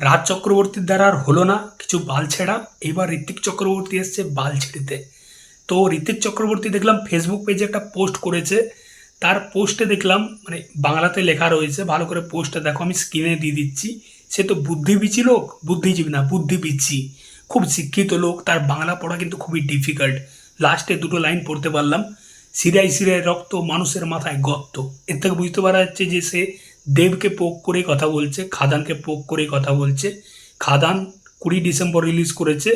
রাজ চক্রবর্তীর দ্বারা আর হলো না, কিছু বাল ছেঁড়া। এবার ঋত্বিক চক্রবর্তী এসছে বাল ছেড়িতে। তো ঋত্বিক চক্রবর্তী দেখলাম ফেসবুক পেজে একটা পোস্ট করেছে। তার পোস্টে দেখলাম মানে বাংলাতে লেখা রয়েছে, ভালো করে পোস্টটা দেখো, আমি স্ক্রিনে দিয়ে দিচ্ছি। সে তো বুদ্ধিবিচি লোক? বুদ্ধিজীবী না, বুদ্ধিবিচি। খুব শিক্ষিত লোক, তার বাংলা পড়া কিন্তু খুবই ডিফিকাল্ট লাস্টে দুটো লাইন পড়তে পারলাম। সিরাই সিরাই রক্ত মানুষের মাথায় গর্ত। এর থেকে বুঝতে পারা যাচ্ছে যে সে দেবকে পোক করে কথা বলছে, খাদানকে পোক করে কথা বলছে। খাদান কুড়ি ডিসেম্বর রিলিজ করেছে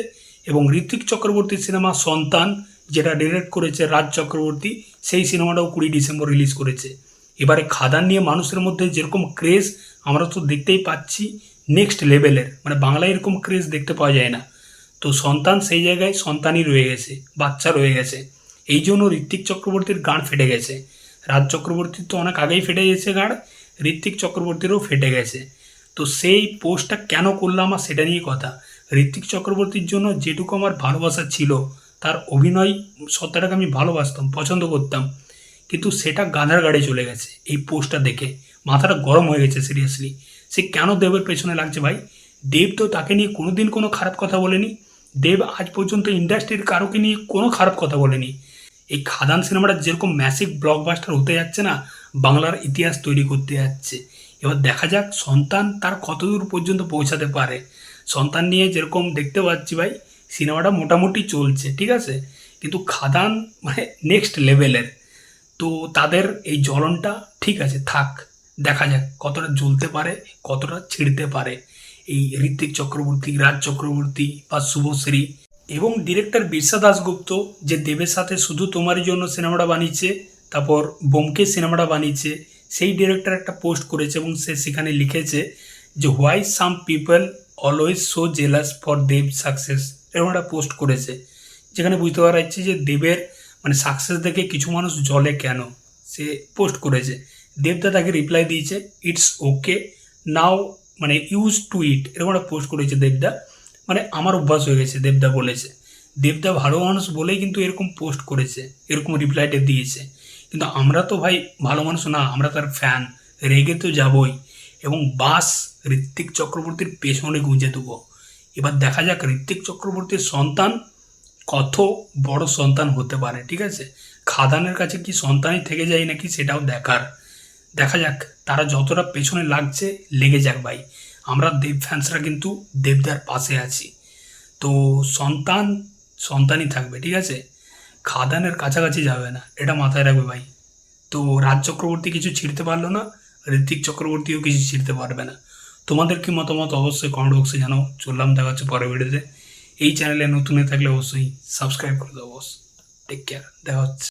এবং ঋত্বিক চক্রবর্তীর সিনেমা সন্তান যেটা ডিরেক্ট করেছে রাজ চক্রবর্তী, সেই সিনেমাটাও কুড়ি ডিসেম্বর রিলিজ করেছে। এবারে খাদান নিয়ে মানুষের মধ্যে যেরকম ক্রেজ, আমরা তো দেখতেই পাচ্ছি নেক্সট লেভেলের মানে বাংলায় এরকম ক্রেজ দেখতে পাওয়া যায় না। তো সন্তান সেই জায়গায় সন্তানই রয়ে গেছে, বাচ্চা রয়ে গেছে। এই জন্য ঋত্বিক চক্রবর্তীর গান ফেটে গেছে। রাজ চক্রবর্তীর তো অনেক আগেই ফেটে গেছে গান ঋত্বিক চক্রবর্তীরও ফেটে গেছে। তো সেই পোস্টটা কেন করলাম আমার সেটা নিয়ে কথা? ঋত্বিক চক্রবর্তীর জন্য যেটুকু আমার ভালোবাসা ছিল, তার অভিনয় সত্তাটাকে আমি ভালোবাসতাম, পছন্দ করতাম। কিন্তু সেটা গাধার গাড়ি চলে গেছে এই পোস্টটা দেখে। মাথাটা গরম হয়ে গেছে সিরিয়াসলি সে কেন দেবের পেছনে লাগছে ভাই? দেব তো তাকে নিয়ে কোনোদিন কোনো খারাপ কথা বলেনি। দেব আজ পর্যন্ত ইন্ডাস্ট্রির কারোকে নিয়ে কোনো খারাপ কথা বলেনি। এই খাদান সিনেমাটা যেরকম ম্যাসিভ ব্লকবাস্টার হতে যাচ্ছে না বাংলার ইতিহাস তৈরি করতে যাচ্ছে। এবার দেখা যাক সন্তান তার কতদূর পর্যন্ত পৌঁছাতে পারে। সন্তান নিয়ে যেরকম দেখতে পাচ্ছি ভাই, সিনেমাটা মোটামুটি চলছে, ঠিক আছে? কিন্তু খাদান মানে নেক্সট লেভেলের তো তাদের এই জ্বলনটা ঠিক আছে, থাক, দেখা যাক কতটা জ্বলতে পারে, কতটা ছিঁড়তে পারে। এই ঋত্বিক চক্রবর্তী, রাজ চক্রবর্তী বা শুভশ্রী এবং ডিরেক্টর বিরসা দাসগুপ্ত যে দেবের সাথে শুধু তোমারই জন্য সিনেমাটা বানিয়েছে তারপর বোমকে সিনেমাটা বানিয়েছে, সেই ডিরেক্টর একটা পোস্ট করেছে এবং সে সেখানে লিখেছে যে why some people always so jealous for Dev success এরকম একটা পোস্ট করেছে, যেখানে বুঝতে পারা যাচ্ছে যে দেবের মানে সাকসেস দেখে কিছু মানুষ জলে কেন? সে পোস্ট করেছে। দেবদা তাকে রিপ্লাই দিয়েছে ইটস ওকে নাও মানে ইউজ টু ইট এরকম একটা পোস্ট করেছে দেবদা মানে আমার অভ্যাস হয়ে গেছে দেবদা বলেছে। দেবদা ভালো মানুষ বলেই কিন্তু এরকম পোস্ট করেছে, এরকম রিপ্লাইটা দিয়েছে। কিন্তু আমরা তো ভাই ভালো মানুষ না, আমরা তার ফ্যান রেগে তো যাবই। এবং বাস ঋত্বিক চক্রবর্তীর পেছনে গুঁজে দেবো। এবার দেখা যাক ঋত্বিক চক্রবর্তীর সন্তান কত বড় সন্তান হতে পারে, ঠিক আছে? খাদানের কাছে কি সন্তানই থেকে যায় নাকি সেটাও দেখার। দেখা যাক, তারা যতটা পেছনে লাগছে, লেগে যাক ভাই। আমরা দেব ফ্যান্সরা কিন্তু দেবদার পাশে আছি। তো সন্তান, সন্তানই থাকবে, ঠিক আছে? খাদানের কাছাকাছি যাবে না, এটা মাথায় রাখবে ভাই। তো রাজ চক্রবর্তী কিছু ছিঁড়তে পারল না, ঋত্বিক চক্রবর্তীও কিছু ছিঁড়তে পারবে না। তোমাদের কি মতামত? অবশ্যই কমেন্ট বক্সে জানাও চললাম দেখা হচ্ছে পরের ভিডিওতে এই চ্যানেলে নতুন থাকলে অবশ্যই সাবস্ক্রাইব করে দেবো টেক কেয়ার দেখা হচ্ছে।